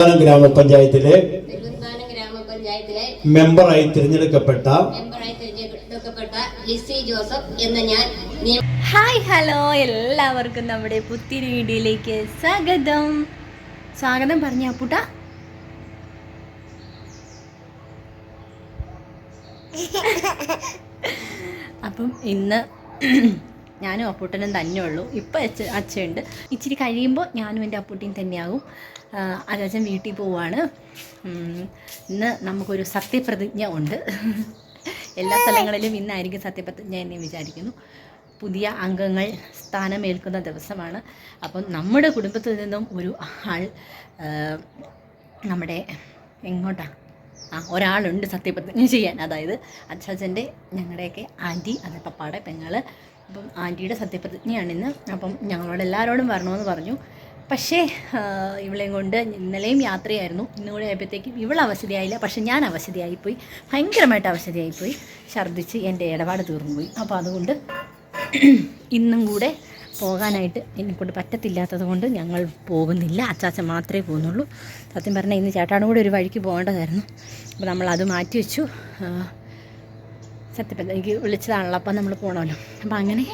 ഗ്രാമപഞ്ചായത്തിലെ മെമ്പറായി തിരഞ്ഞെടുക്കപ്പെട്ട ലിസി ജോസഫ് എന്ന ഞാൻ നിയമ ഹായ് ഹലോ. എല്ലാവർക്കും നമ്മുടെ പുത്തിരി വീഡിയോയിലേക്ക് സ്വാഗതം. സ്വാഗതം പറഞ്ഞ അപ്പുട്ട. അപ്പം ഇന്ന് ഞാനും അപ്പൂട്ടനും തന്നെ ഉള്ളൂ. ഇപ്പം അച്ഛ അച്ഛയുണ്ട്. ഇച്ചിരി കഴിയുമ്പോൾ ഞാനും എന്റെ അപ്പൂട്ടിയും തന്നെയാകും. അച്ഛൻ വീട്ടിൽ പോവാണ്. ഇന്ന് നമുക്കൊരു സത്യപ്രതിജ്ഞ ഉണ്ട്. എല്ലാ സ്ഥലങ്ങളിലും ഇന്നായിരിക്കും സത്യപ്രതിജ്ഞ എന്ന് വിചാരിക്കുന്നു. പുതിയ അംഗങ്ങൾ സ്ഥാനമേൽക്കുന്ന ദിവസമാണ്. അപ്പം നമ്മുടെ കുടുംബത്തിൽ നിന്നും ഒരു ആൾ നമ്മുടെ എങ്ങോട്ടാ? ആ ഒരാളുണ്ട് സത്യപ്രതിജ്ഞ ചെയ്യാൻ. അതായത് അച്ചാച്ചന്റെ ഞങ്ങളുടെയൊക്കെ ആന്റി അത് പപ്പാടെ പെങ്ങൾ അപ്പം ആന്റിയുടെ സത്യപ്രതിജ്ഞയാണ് ഇന്ന് അപ്പം ഞങ്ങളോട് എല്ലാവരോടും വരണമെന്ന് പറഞ്ഞു. പക്ഷേ ഇവളെയും കൊണ്ട് ഇന്നലെയും യാത്രയായിരുന്നു. ഇന്നും കൂടെ ആയപ്പോഴത്തേക്കും ഇവൾ അവശതയായില്ല. പക്ഷേ ഞാൻ അവശതയായിപ്പോയി. ഭയങ്കരമായിട്ട് അവശതയായിപ്പോയി. ഛർദ്ദിച്ച് എന്റെ ഇടപാട് തീർന്നു പോയി അപ്പോൾ അതുകൊണ്ട് ഇന്നും കൂടെ പോകാനായിട്ട് എന്നെക്കൊണ്ട് പറ്റത്തില്ലാത്തത് കൊണ്ട് ഞങ്ങൾ പോകുന്നില്ല. അച്ചാച്ചൻ മാത്രമേ പോകുന്നുള്ളൂ. സത്യം പറഞ്ഞാൽ ഇന്ന് ചേട്ടാണ് കൂടെ ഒരു വഴിക്ക് പോകേണ്ടതായിരുന്നു. അപ്പോൾ നമ്മൾ അത് മാറ്റി വെച്ചു. സത്യപ്പെട്ട സത്യം എനിക്ക് വിളിച്ചതാണല്ലോ അപ്പം നമ്മൾ പോകണമല്ലോ അപ്പം അങ്ങനെ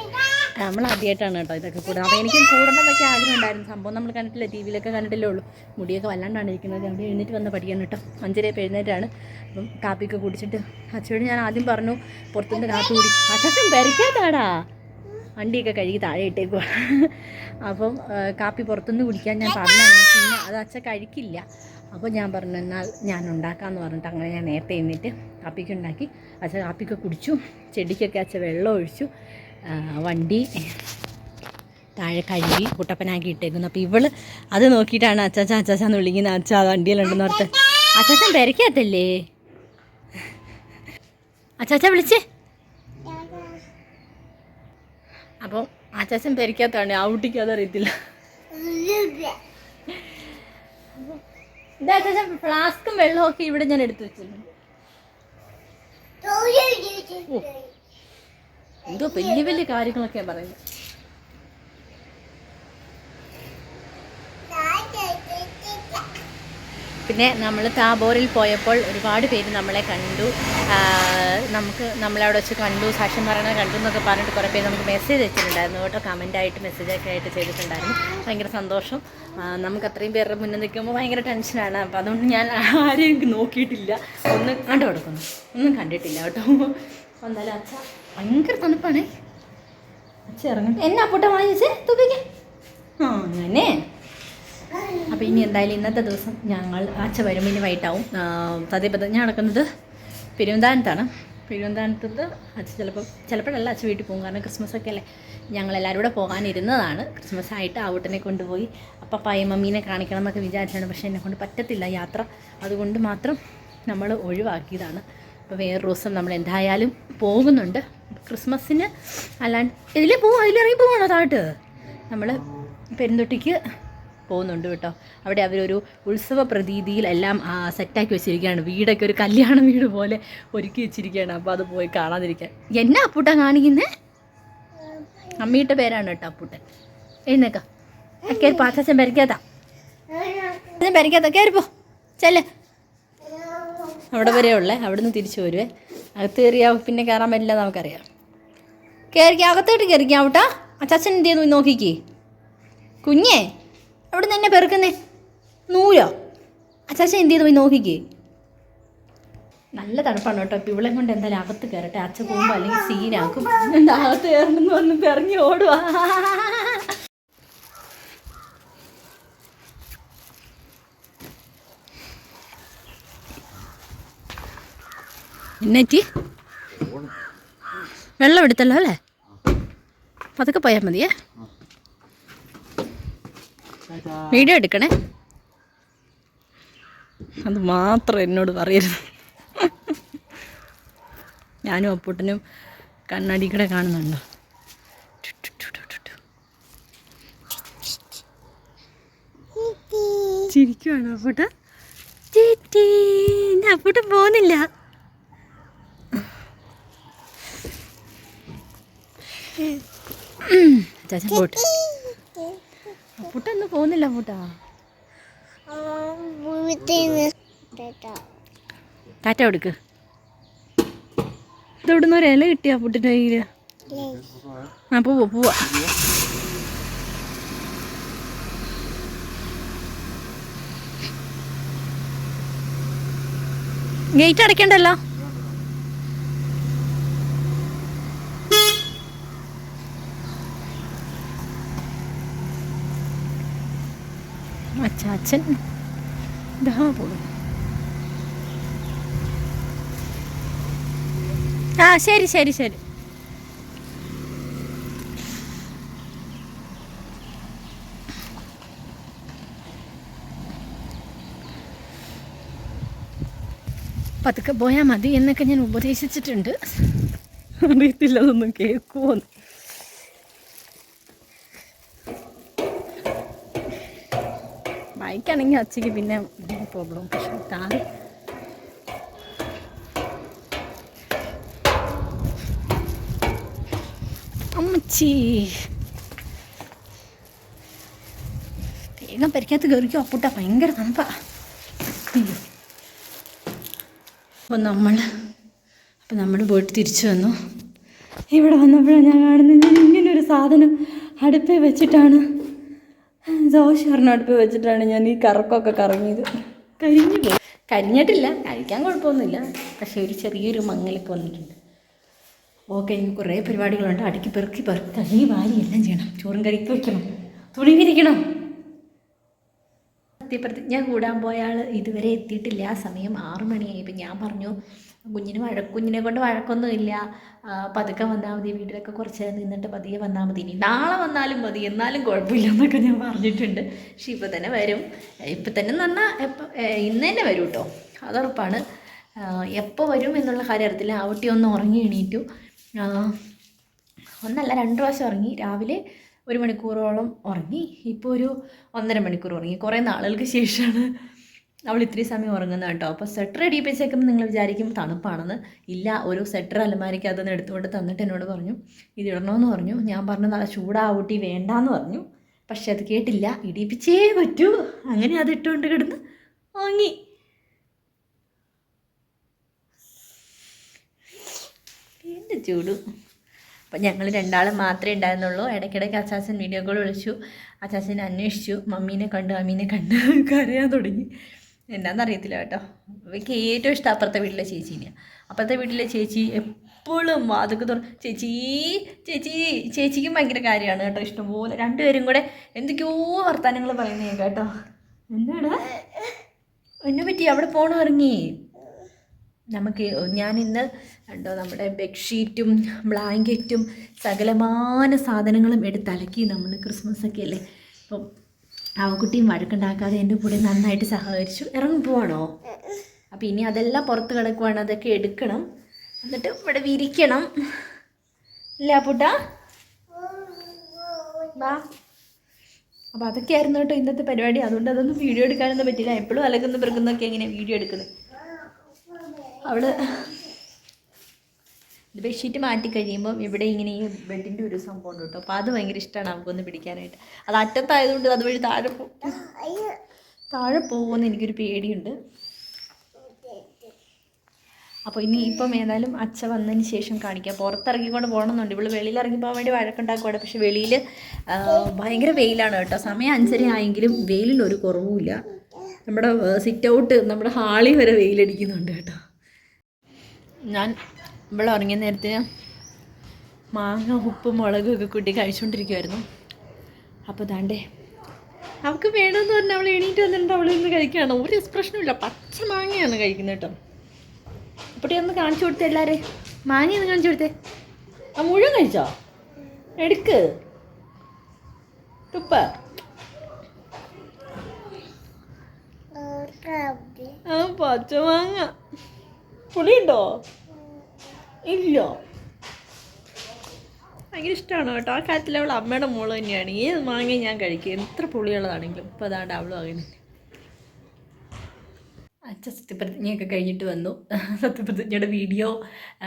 നമ്മൾ ആദ്യമായിട്ടാണ് കേട്ടോ ഇതൊക്കെ കൂടുന്നത് അപ്പോൾ എനിക്കും കൂടണമെന്നൊക്കെ ആഗ്രഹം ഉണ്ടായിരുന്നു. സംഭവം നമ്മൾ കണ്ടിട്ടില്ല ടി വിയിലൊക്കെ കണ്ടിട്ടില്ലേ ഉള്ളൂ. മുടിയൊക്കെ വല്ലാണ്ടാണ് ഇരിക്കുന്നത്. അവിടെ എഴുന്നേറ്റ് വന്ന് പഠിക്കാൻ കേട്ടോ. അഞ്ചരയപ്പോൾ എഴുന്നേറ്റാണ്. അപ്പം കാപ്പിയൊക്കെ കുടിച്ചിട്ട് അച്ഛയോട് ഞാൻ ആദ്യം പറഞ്ഞു പുറത്തുനിന്ന് കാപ്പി കുടി. അച്ഛൻ പെരക്കാത്താടാ വണ്ടിയൊക്കെ കഴുകി താഴെ ഇട്ടേക്കുക അപ്പം കാപ്പി പുറത്തുനിന്ന് കുടിക്കാൻ ഞാൻ പറഞ്ഞു പിന്നെ അത് അച്ഛ കഴിക്കില്ല. അപ്പോൾ ഞാൻ പറഞ്ഞു എന്നാൽ ഞാൻ ഉണ്ടാക്കാമെന്ന് പറഞ്ഞിട്ട് അങ്ങനെ ഞാൻ നേരത്തെ എഴുന്നേറ്റ് കാപ്പിക്ക് ഉണ്ടാക്കി അച്ഛൻ കാപ്പിക്ക് കുടിച്ചു. ചെടിക്കൊക്കെ അച്ഛ വെള്ളം ഒഴിച്ചു. വണ്ടി താഴെ കഴുകി കുട്ടപ്പനാക്കി ഇട്ടേക്കുന്നു. അപ്പോൾ ഇവൾ അത് നോക്കിയിട്ടാണ് അച്ചാച്ച എന്ന് വിളിക്കുന്നത്. അച്ഛ വണ്ടിയിലുണ്ടെന്ന് ഓർത്ത്. അച്ചാച്ചൻ പെരക്കകത്തല്ലേ അച്ചാച്ച വിളിച്ചേ. അപ്പോൾ അച്ചാച്ചൻ പെരിക്കാത്താണ് ഔട്ടിക്ക് അതറിയത്തില്ല ഇതാ അച്ചാച്ചൻ ഫ്ലാസ്കും വെള്ളമൊക്കെ ഇവിടെ ഞാൻ എടുത്തു വെച്ചിട്ടുണ്ട്. എന്തോ വലിയ വലിയ കാര്യങ്ങളൊക്കെ പറയുന്നത്. പിന്നെ നമ്മൾ താബോറിൽ പോയപ്പോൾ ഒരുപാട് പേര് നമ്മളെ കണ്ടു. നമുക്ക് നമ്മളവിടെ വെച്ച് കണ്ടു. സാക്ഷ്യം പറയണ കണ്ടു എന്നൊക്കെ പറഞ്ഞിട്ട് കുറേ പേര് നമുക്ക് മെസ്സേജ് അയച്ചിട്ടുണ്ടായിരുന്നു കേട്ടോ. കമന്റായിട്ട് മെസ്സേജൊക്കെ ആയിട്ട് ചെയ്തിട്ടുണ്ടായിരുന്നു. ഭയങ്കര സന്തോഷം. നമുക്ക് അത്രയും പേരുടെ മുന്നിൽ നിൽക്കുമ്പോൾ ഭയങ്കര ടെൻഷനാണ് അപ്പോൾ അതുകൊണ്ട് ഞാൻ ആരെയും നോക്കിയിട്ടില്ല. ഒന്ന് കണ്ടു കൊടുക്കുന്നു. ഒന്നും കണ്ടിട്ടില്ല കേട്ടോ. എന്നാലും അച്ഛ ഭയങ്കര തണുപ്പാണ്. അച്ഛ ഇറങ്ങട്ടെ. എന്നാ പൊട്ട വാങ്ങിച്ചേ തുപ്പിക്ക് ആ അങ്ങനെ അപ്പോൾ ഇനി എന്തായാലും ഇന്നത്തെ ദിവസം ഞങ്ങൾ അച്ഛ വരുമ്പോൾ ഇനി വൈകിട്ടാവും. സത്യപ്രതിജ്ഞ നടക്കുന്നത് പെരുവന്താനത്താണ് പെരുവന്താനത്ത് അച്ഛ ചിലപ്പോൾ ചിലപ്പോഴല്ല അച്ഛ വീട്ടിൽ പോകും. കാരണം ക്രിസ്മസ് ഒക്കെ അല്ലേ? ഞങ്ങളെല്ലാവരും കൂടെ പോകാനിരുന്നതാണ്. ക്രിസ്മസ് ആയിട്ട് ആവൂട്ടനെ കൊണ്ടുപോയി. അപ്പപ്പായ മമ്മീനെ കാണിക്കണം എന്നൊക്കെ വിചാരിച്ചാണ്. പക്ഷേ എന്നെ കൊണ്ട് പറ്റത്തില്ല യാത്ര. അതുകൊണ്ട് മാത്രം നമ്മൾ ഒഴിവാക്കിയതാണ്. അപ്പോൾ വേറെ ദിവസം നമ്മൾ എന്തായാലും പോകുന്നുണ്ട്. ക്രിസ്മസിന് അല്ലാണ്ട് ഇതിലേ പോവും. അതിലിറങ്ങി പോവാണോ താട്ട് നമ്മൾ പെരുന്തൊട്ടിക്ക് പോകുന്നുണ്ട് കേട്ടോ. അവിടെ അവരൊരു ഉത്സവ പ്രതീതിയിൽ എല്ലാം സെറ്റാക്കി വെച്ചിരിക്കുകയാണ്. വീടൊക്കെ ഒരു കല്യാണ വീട് പോലെ ഒരുക്കി വെച്ചിരിക്കുകയാണ്. അപ്പോൾ അത് പോയി കാണാതിരിക്കാൻ. എന്നാ അപ്പൂട്ട കാണിക്കുന്നേ? അമ്മീട്ട പേരാണ് കേട്ടോ അപ്പൂട്ടൻ. എഴുന്നേക്ക. കയറി പാച്ചൻ പരിക്കാത്ത പരിക്കാത്ത കയറിപ്പോ ചെല്ല്. അവിടെ വരെ ഉള്ളേ. അവിടെ നിന്ന് തിരിച്ചു വരുവേ. അകത്ത് കയറിയാ പിന്നെ കയറാൻ പറ്റില്ല നമുക്കറിയാം. കയറിക്കാം അകത്തോട്ട് കയറിക്കാം ഔട്ടാ അച്ചാച്ചൻ എന്ത് ചെയ്യുന്നു? നോക്കിക്കേ. കുഞ്ഞേ. അവിടെ നിന്ന് പെറുക്കുന്നേ? നൂലോ? അച്ചാച്ച എന്ത് ചെയ്തു? പോയി നോക്കിക്കേ. നല്ല തണുപ്പാണ് കേട്ടോ. ഇപ്പം ഇവളെ കൊണ്ട് എന്തായാലും അകത്ത് കയറട്ടെ. അച്ഛൻ പോകുമ്പോൾ അല്ലെങ്കിൽ സീനാക്കും. എന്താ അകത്ത് കയറണമെന്ന് പറഞ്ഞ് പെറങ്ങി ഓടുവാ. എന്നെറ്റി? വെള്ളം എടുത്തല്ലോ അല്ലേ? പതുക്കെ പോയാൽ മതിയേ. വീഡിയോ എടുക്കണേ. അത് മാത്രം എന്നോട് പറയരുത്. ഞാനും അപ്പൂട്ടനും കണ്ണാടി കൂടെ കാണുന്നുണ്ടോ? ചിരിക്കുവാണോ അപ്പൂട്ട അപ്പൂട്ട പോകുന്നില്ല. ചാച്ചൻ പോട്ടെ. അപ്പൂട്ട ഒന്നും പോകുന്നില്ല അപ്പൂട്ടാ ടാറ്റ. കൊടുക്ക്. ഇതെവിടുന്ന് ഒരു ഇല കിട്ടിയ പുട്ടിന്റെ കയ്യിൽ ആ പോവാ പോവാ. ഗേറ്റ് അടയ്ക്കണ്ടല്ലോ? അച്ചാച്ചൻ ദാ det, ആ ശരി ശരി ശരി പതുക്കെ പോയാൽ മതി എന്നൊക്കെ ഞാൻ ഉപദേശിച്ചിട്ടുണ്ട്. അറിയത്തില്ല അതൊന്നും കേൾക്കുമോന്ന് ബൈക്കാണെങ്കിൽ അച്ഛക്ക് പിന്നെ പ്രോബ്ലം പക്ഷെ കാർ അമ്മച്ചി. വേഗം പരിക്കകത്ത് കയറിക്കോ അപ്പൂട്ട. ഭയങ്കര തണുപ്പാ. അപ്പോൾ നമ്മൾ അപ്പോൾ നമ്മൾ പോയിട്ട് തിരിച്ചു വന്നു. ഇവിടെ വന്നപ്പോഴാണ് ഞാൻ കാണുന്നത് ഞാൻ ഇങ്ങനൊരു സാധനം അടുപ്പേ വെച്ചിട്ടാണ് ദോശ അടുപ്പേ വെച്ചിട്ടാണ് ഞാൻ ഈ കറക്കമൊക്കെ കറങ്ങിയത്. കരിഞ്ഞു പോയി. കരിഞ്ഞിട്ടില്ല കഴിക്കാൻ കുഴപ്പമൊന്നുമില്ല. പക്ഷേ ഒരു ചെറിയൊരു മങ്ങലൊക്കെ വന്നിട്ടുണ്ട്. ഓക്കെ ഇനി കുറേ പരിപാടികളുണ്ട്. അടുക്കി പെറുക്കി പെറുക്കി കഴുകി വാരി എല്ലാം ചെയ്യണം. ചോറും കറിക്ക് വയ്ക്കണം തുണി വിരിക്കണം. സത്യപ്രതിജ്ഞ കൂടാൻ പോയ ആൾ ഇതുവരെ എത്തിയിട്ടില്ല. ആ സമയം ആറു മണിയായി ഇപ്പം ഞാൻ പറഞ്ഞു കുഞ്ഞിന് വഴ കുഞ്ഞിനെ കൊണ്ട് വഴക്കൊന്നുമില്ല. പതുക്കെ വന്നാൽ മതി വീട്ടിലൊക്കെ കുറച്ച് നിന്നിട്ട് പതിയെ വന്നാൽ മതി. ഇനി നാളെ വന്നാലും മതി എന്നാലും കുഴപ്പമില്ല എന്നൊക്കെ ഞാൻ പറഞ്ഞിട്ടുണ്ട്. പക്ഷെ ഇപ്പം തന്നെ വരും. ഇപ്പം തന്നെ എന്ന് പറഞ്ഞാൽ എപ്പം ഇന്ന് തന്നെ വരും കേട്ടോ അതുറപ്പാണ് എപ്പോൾ വരും എന്നുള്ള കാര്യത്തിൽ അറിയത്തില്ല ആ കുട്ടി ഒന്ന് ഉറങ്ങി എണീറ്റു. ഒന്നല്ല രണ്ട് പ്രാവശ്യം ഉറങ്ങി. രാവിലെ ഒരു മണിക്കൂറോളം ഉറങ്ങി. ഇപ്പോൾ ഒരു ഒന്നര മണിക്കൂർ ഉറങ്ങി. കുറേ നാളുകൾക്ക് ശേഷമാണ് അവൾ ഇത്രയും സമയം ഉറങ്ങുന്ന കേട്ടോ. അപ്പോൾ സ്വെറ്റർ അടിയിപ്പിച്ചേക്കുമ്പോൾ നിങ്ങൾ വിചാരിക്കും. തണുപ്പാണെന്ന്. ഇല്ല ഒരു സ്വെറ്റർ അലമാരിക്ക് അതൊന്ന് എടുത്തുകൊണ്ട് തന്നിട്ട് എന്നോട് പറഞ്ഞു. ഇത് ഇടണമെന്ന് പറഞ്ഞു. ഞാൻ പറഞ്ഞു നല്ല ചൂടാവൂട്ടി വേണ്ടാന്ന് പറഞ്ഞു. പക്ഷെ അത് കേട്ടില്ല. ഇടിപ്പിച്ചേ പറ്റൂ. അങ്ങനെ അത് ഇട്ടുകൊണ്ട് കിടന്ന് വാങ്ങി എന്റെ ചൂട്. അപ്പം ഞങ്ങൾ രണ്ടാളും മാത്രമേ ഉണ്ടായിരുന്നുള്ളൂ. ഇടയ്ക്കിടയ്ക്ക് അച്ചാച്ചൻ വീഡിയോ കോൾ വിളിച്ചു. അച്ചാച്ചനെ അന്വേഷിച്ചു. മമ്മീനെ കണ്ടു അമ്മീനെ കണ്ടു കരയാൻ തുടങ്ങി. എന്താണെന്നറിയത്തില്ല കേട്ടോ. അവയ്ക്ക് ഏറ്റവും ഇഷ്ടം അപ്പുറത്തെ വീട്ടിലെ ചേച്ചീനെയാണ് അപ്പുറത്തെ വീട്ടിലെ ചേച്ചി എപ്പോഴും വാതൊക്കെ തുറ ചേച്ചി ചേച്ചി ചേച്ചിക്കും ഭയങ്കര കാര്യമാണ് കേട്ടോ ഇഷ്ടംപോലെ. രണ്ടുപേരും കൂടെ എന്തൊക്കെയോ വർത്തമാനങ്ങൾ പറയുന്നേ കേട്ടോ. എന്നാടാ എന്നെ പറ്റി അവിടെ പോകണം ഇറങ്ങി. നമുക്ക് ഞാൻ ഇന്ന് കണ്ടോ നമ്മുടെ ബെഡ്ഷീറ്റും ബ്ലാങ്കറ്റും സകലമാന സാധനങ്ങളും എടുത്തലക്കി നമ്മൾ ക്രിസ്മസ് ഒക്കെ അല്ലേ? അപ്പം അവക്കുട്ടിയും വഴക്കുണ്ടാക്കാതെ എന്റെ കൂടെ നന്നായിട്ട് സഹകരിച്ചു. ഇറങ്ങി പോവാണോ? അപ്പം ഇനി അതെല്ലാം പുറത്ത് കിടക്കുവാണ്. അതൊക്കെ എടുക്കണം. എന്നിട്ട് ഇവിടെ വിരിക്കണം. ഇല്ല പുട്ട വാ. അപ്പോൾ അതൊക്കെയായിരുന്നു കേട്ടോ ഇന്നത്തെ പരിപാടി. അതുകൊണ്ട് അതൊന്നും വീഡിയോ എടുക്കാനൊന്നും പറ്റില്ല. എപ്പോഴും അലകുന്ന പിറക്കുന്നൊക്കെ എങ്ങനെയാണ് വീഡിയോ എടുക്കുന്നത്. അവൾ ഇത് ബെഡ്ഷീറ്റ് മാറ്റി കഴിയുമ്പോൾ ഇവിടെ ഇങ്ങനെ ഈ ബെഡിന്റെ ഒരു സംഭവം ഉണ്ട് കേട്ടോ. അപ്പോൾ അത് ഭയങ്കര ഇഷ്ടമാണ് നമുക്കൊന്ന് പിടിക്കാനായിട്ട്. അത് അറ്റത്തായതുകൊണ്ട് അതുവഴി താഴെ പോ താഴെ പോകുമെന്ന് എനിക്കൊരു പേടിയുണ്ട്. അപ്പോൾ ഇനി ഇപ്പം ഏതായാലും അച്ഛ വന്നതിന് ശേഷം കാണിക്കാം. പുറത്തിറങ്ങിക്കൊണ്ട് പോകണമെന്നുണ്ട്. ഇവൾ വെളിയിൽ ഇറങ്ങി പോകാൻ വേണ്ടി വഴക്കുണ്ടാക്കുവാണ്. പക്ഷെ വെളിയിൽ ഭയങ്കര വെയിലാണ് കേട്ടോ. സമയം അഞ്ചര ആയെങ്കിലും വെയിലിൽ ഒരു കുറവുമില്ല. നമ്മുടെ സിറ്റ് ഔട്ട് നമ്മുടെ ഹാളിൽ വരെ വെയിലടിക്കുന്നുണ്ട് കേട്ടോ. ഞാൻ ഇവിടെ ഉറങ്ങിയ നേരത്തിന് മാങ്ങ ഉപ്പ് മുളകും ഒക്കെ കൂട്ടി കഴിച്ചുകൊണ്ടിരിക്കുമായിരുന്നു അപ്പോൾ ദാണ്ടേ അവൾക്ക് വേണമെന്ന് പറഞ്ഞാൽ അവൾ എണീറ്റ് വന്നിട്ട് അവൾ ഇന്ന് കഴിക്കുകയാണ് ഒരു എക്സ്പ്രഷനും ഇല്ല. പച്ച മാങ്ങയാണ് കഴിക്കുന്നത് കേട്ടോ. അപ്പട്ടി ഒന്ന് കാണിച്ചു കൊടുത്തേ എല്ലാരേ. മാങ്ങ ഒന്ന് കാണിച്ചു കൊടുത്തേ. ആ മുഴുവൻ കഴിച്ചോ? എടുക്ക്. തുപ്പ. ആ പച്ച മാങ്ങ. പുളിയുണ്ടോ? ഇല്ല. ഭയങ്കര ഇഷ്ടമാണ് കേട്ടോ. ആ കാര്യത്തിൽ അവൾ അമ്മയുടെ മോൾ തന്നെയാണ്. ഏത് മാങ്ങ ഞാൻ കഴിക്കും. എത്ര പുളിയുള്ളതാണെങ്കിലും. ഇപ്പോൾ അതാണ്ട് അവളും അങ്ങനെ അച്ഛൻ സത്യപ്രതിജ്ഞയൊക്കെ കഴിഞ്ഞിട്ട് വന്നു. സത്യപ്രതിജ്ഞയുടെ വീഡിയോ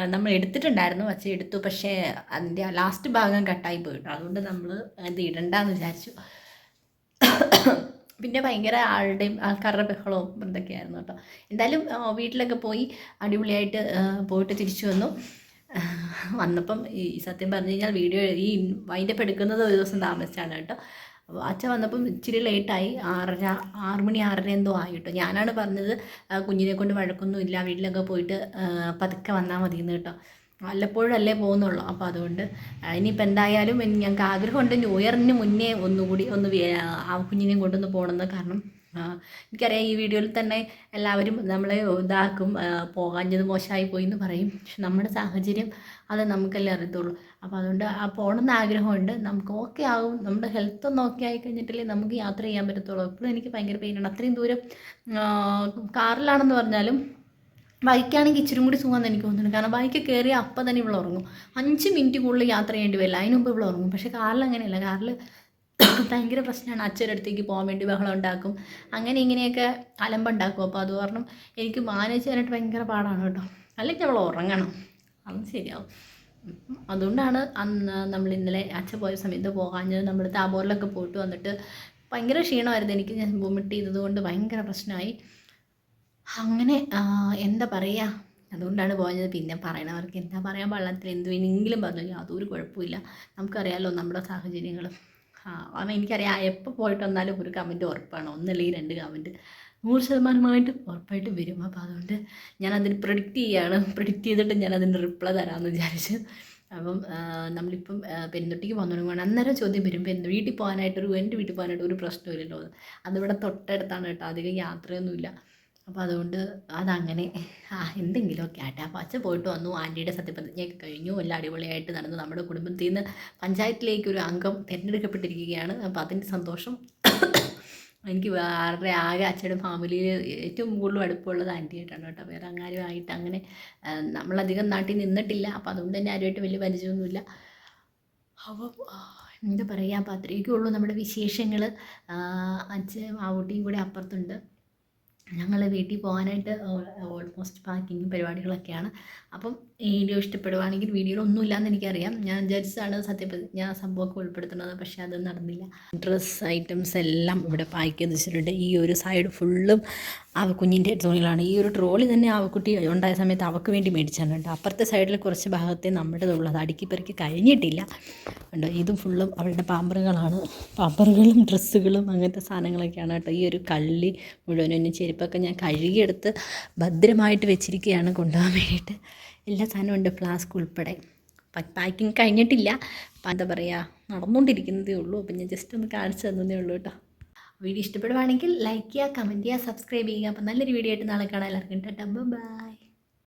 നമ്മൾ എടുത്തിട്ടുണ്ടായിരുന്നു. അച്ഛൻ എടുത്തു. പക്ഷേ അതിന്റെ ലാസ്റ്റ് ഭാഗം കട്ടായി പോയിട്ടോ അതുകൊണ്ട് നമ്മൾ അത് ഇടണ്ടെന്ന് വിചാരിച്ചു. പിന്നെ ഭയങ്കര ആളുടെയും ആൾക്കാരുടെ ബഹളവും ഇതൊക്കെയായിരുന്നു കേട്ടോ. എന്തായാലും വീട്ടിലൊക്കെ പോയി അടിപൊളിയായിട്ട് പോയിട്ട് തിരിച്ചു വന്നു. വന്നപ്പം ഈ സത്യം പറഞ്ഞു കഴിഞ്ഞാൽ വീഡിയോ ഈ വൈൻഡപ്പ് എടുക്കുന്നത് ഒരു ദിവസം താമസിച്ചാണ് കേട്ടോ. അപ്പോൾ അച്ഛൻ വന്നപ്പം ഇച്ചിരി ലേറ്റായി ആറര ആറ് മണി ആറര എന്തോ ആയി കേട്ടോ. ഞാനാണ് പറഞ്ഞത് കുഞ്ഞിനെ കൊണ്ട് വഴക്കൊന്നും ഇല്ല വീട്ടിലൊക്കെ പോയിട്ട് പതുക്കെ വന്നാൽ മതിയെന്ന് കേട്ടോ. വല്ലപ്പോഴും അല്ലേ പോകുന്നുള്ളൂ. അപ്പോൾ അതുകൊണ്ട് ഇനിയിപ്പോൾ എന്തായാലും എനി- ഞങ്ങൾക്ക് ആഗ്രഹമുണ്ട് ന്യൂ ഇയറിന് മുന്നേ ഒന്നുകൂടി ഒന്ന് ആ കുഞ്ഞിനെയും കൊണ്ടൊന്ന് പോകണമെന്ന്. കാരണം എനിക്കറിയാം ഈ വീഡിയോയിൽ തന്നെ എല്ലാവരും നമ്മളെ ഇതാക്കും പോകാഞ്ഞത് മോശമായി പോയി എന്ന് പറയും. പക്ഷെ നമ്മുടെ സാഹചര്യം അത് നമുക്കല്ലേ അറിയത്തുള്ളൂ. അപ്പോൾ അതുകൊണ്ട് ആ പോകണം പോകണമെന്ന് ആഗ്രഹമുണ്ട്. നമുക്ക് ഓക്കെ ആകും. നമ്മുടെ ഹെൽത്ത് ഒന്ന് ഓക്കെ ആയി കഴിഞ്ഞിട്ടില്ലേ നമുക്ക് യാത്ര ചെയ്യാൻ പറ്റത്തുള്ളൂ. എപ്പോഴും എനിക്ക് ഭയങ്കര പെയിനാണ് അത്രയും ദൂരം കാറിലാണെന്ന് പറഞ്ഞാലും ബൈക്കാണെങ്കിൽ ഇച്ചിരി കൂടി സുഖമെന്ന് എനിക്ക് തോന്നുന്നു കാരണം ബൈക്ക് കയറി അപ്പം തന്നെ ഇവിടെ ഉറങ്ങും. അഞ്ച് മിനിറ്റ് കൂടുതൽ യാത്ര ചെയ്യേണ്ടി വരില്ല. അതിന് ഇവിടെ ഉറങ്ങും. പക്ഷേ കാറിൽ അങ്ങനെയല്ല. കാറിൽ ഭയങ്കര പ്രശ്നമാണ്. അച്ഛന്റെ അടുത്തേക്ക് പോകാൻ വേണ്ടി ബഹളം ഉണ്ടാക്കും. അങ്ങനെ ഇങ്ങനെയൊക്കെ അലമ്പുണ്ടാക്കും അപ്പോൾ അത് കാരണം എനിക്ക് മാനേജ് ചെയ്യാനായിട്ട് ഭയങ്കര പാടാണ് കേട്ടോ. അല്ലെങ്കിൽ അവൾ ഉറങ്ങണം. അത് ശരിയാവും. അതുകൊണ്ടാണ് അന്ന് നമ്മൾ ഇന്നലെ അച്ഛൻ പോയ സമയത്ത് പോകാഞ്ഞത്. നമ്മൾ താബോറിലൊക്കെ പോയിട്ട് വന്നിട്ട് ഭയങ്കര ക്ഷീണമായിരുന്നു. എനിക്ക് ഞാൻ വൊമിറ്റ് ചെയ്തത് കൊണ്ട് ഭയങ്കര പ്രശ്നമായി. അങ്ങനെ എന്താ പറയുക അതുകൊണ്ടാണ് പോയത്. പിന്നെ പറയണവർക്ക് എന്താ പറയാൻ പാടില്ലാത്ത എന്തുവെങ്കിലും പറഞ്ഞു. യാതൊരു കുഴപ്പമില്ല നമുക്കറിയാമല്ലോ നമ്മുടെ സാഹചര്യങ്ങൾ. അതാണ് എനിക്കറിയാം എപ്പോൾ പോയിട്ട് വന്നാലും ഒരു കമന്റ് ഉറപ്പാണ്. ഒന്നല്ലെങ്കിൽ രണ്ട് കമന്റ്. നൂറ് ശതമാനമായിട്ടും ഉറപ്പായിട്ട് വരും. അപ്പോൾ അതുകൊണ്ട് ഞാൻ അതിന് പ്രൊഡിക്റ്റ് ചെയ്യാണ്. പ്രൊഡിക്റ്റ് ചെയ്തിട്ട് ഞാൻ അതിന് റിപ്ലൈ തരാമെന്ന് വിചാരിച്ചു. അപ്പം നമ്മളിപ്പം പെരുന്തൊട്ടിക്ക് പോകുന്ന തുടങ്ങുകയാണ് അന്നേരം ചോദ്യം വരും. പെരുന്ന വീട്ടിൽ പോകാനായിട്ടൊരു എന്റെ വീട്ടിൽ പോകാനായിട്ട് ഒരു പ്രശ്നമില്ലല്ലോ. അതിവിടെ തൊട്ടടുത്താണ് കേട്ടോ. അധികം യാത്രയൊന്നുമില്ല. അപ്പോൾ അതുകൊണ്ട് അതങ്ങനെ. ആ എന്തെങ്കിലുമൊക്കെ ആട്ടെ. അപ്പോൾ അച്ഛൻ പോയിട്ട് വന്നു. ആന്റിയുടെ സത്യപ്രതിജ്ഞയൊക്കെ കഴിഞ്ഞു. എല്ലാം അടിപൊളിയായിട്ട് നടന്നു നമ്മുടെ കുടുംബത്തിൽ നിന്ന് പഞ്ചായത്തിലേക്ക് ഒരു അംഗം തിരഞ്ഞെടുക്കപ്പെട്ടിരിക്കുകയാണ്. അപ്പോൾ അതിന്റെ സന്തോഷം എനിക്ക് വേറെ ആകെ അച്ഛയുടെ ഫാമിലിയിൽ ഏറ്റവും കൂടുതൽ അടുപ്പമുള്ളത് ആന്റിയായിട്ടാണ് കേട്ടോ. വേറെ അങ്ങാരുമായിട്ട് അങ്ങനെ ആ, നമ്മളധികം നാട്ടിൽ നിന്നിട്ടില്ല. അപ്പോൾ അതുകൊണ്ട് തന്നെ ആരുമായിട്ട് വലിയ പരിചയമൊന്നുമില്ല. അപ്പോൾ എന്താ പറയുക അപ്പോൾ അത്രയൊക്കെ ഉള്ളൂ നമ്മുടെ വിശേഷങ്ങൾ അച്ഛൻ ആവൂട്ടിയും കൂടെ അപ്പുറത്തുണ്ട്. ഞങ്ങൾ വീട്ടിൽ പോകാനായിട്ട് ഓൾമോസ്റ്റ് പാക്കിങ്ങും പരിപാടികളൊക്കെയാണ്. അപ്പം വീഡിയോ ഇഷ്ടപ്പെടുവാണെങ്കിൽ വീഡിയോയിൽ ഒന്നുമില്ലാന്ന് എനിക്കറിയാം. ഞാൻ വിചാരിച്ചതാണ് സത്യപ്രതിജ്ഞ സംഭവമൊക്കെ ഉൾപ്പെടുത്തുന്നത് പക്ഷേ അത് നടന്നില്ല. ഡ്രസ്സ് ഐറ്റംസ് എല്ലാം ഇവിടെ പാക്ക് ചെയ്ത് വെച്ചിട്ടുണ്ട്. ഈ ഒരു സൈഡ് ഫുള്ളും ആ കുഞ്ഞിന്റെ തുണികളാണ് ഈ ഒരു ട്രോളി തന്നെ ആവക്കുട്ടി ഉണ്ടായ സമയത്ത് അവൾക്ക് വേണ്ടി മേടിച്ചാണ് കേട്ടോ. അപ്പുറത്തെ സൈഡിൽ കുറച്ച് ഭാഗത്തെ നമ്മുടേതുള്ളത് അടുക്കി പെറുക്കി കഴിഞ്ഞിട്ടില്ല. ഉണ്ടോ ഇതും ഫുള്ളും അവളുടെ പാമ്പറുകളാണ്. പാമ്പറുകളും ഡ്രസ്സുകളും അങ്ങനത്തെ സാധനങ്ങളൊക്കെയാണ് കേട്ടോ. ഈ ഒരു കള്ളി മുഴുവനും ചെരുപ്പൊക്കെ ഞാൻ കഴുകിയെടുത്ത് ഭദ്രമായിട്ട് വെച്ചിരിക്കുകയാണ് കൊണ്ടുപോകാൻ വേണ്ടിയിട്ട്. എല്ലാ സാധനവും ഉണ്ട് ഫ്ലാസ്ക് ഉൾപ്പെടെ. പാക്കിങ് കഴിഞ്ഞിട്ടില്ല. അപ്പം എന്താ പറയുക നടന്നുകൊണ്ടിരിക്കുന്നതേ ഉള്ളൂ. അപ്പം ഞാൻ ജസ്റ്റ് ഒന്ന് കാണിച്ചു തന്നതേ ഉള്ളൂ കേട്ടോ വീഡിയോ ഇഷ്ടപ്പെടുവാണെങ്കിൽ ലൈക്ക് ചെയ്യുക കമന്റ് ചെയ്യുക സബ്സ്ക്രൈബ് ചെയ്യുക. അപ്പം നല്ലൊരു വീഡിയോ ആയിട്ട് നാളെ കാണാൻ എല്ലാവർക്കും ടാ ബൈ.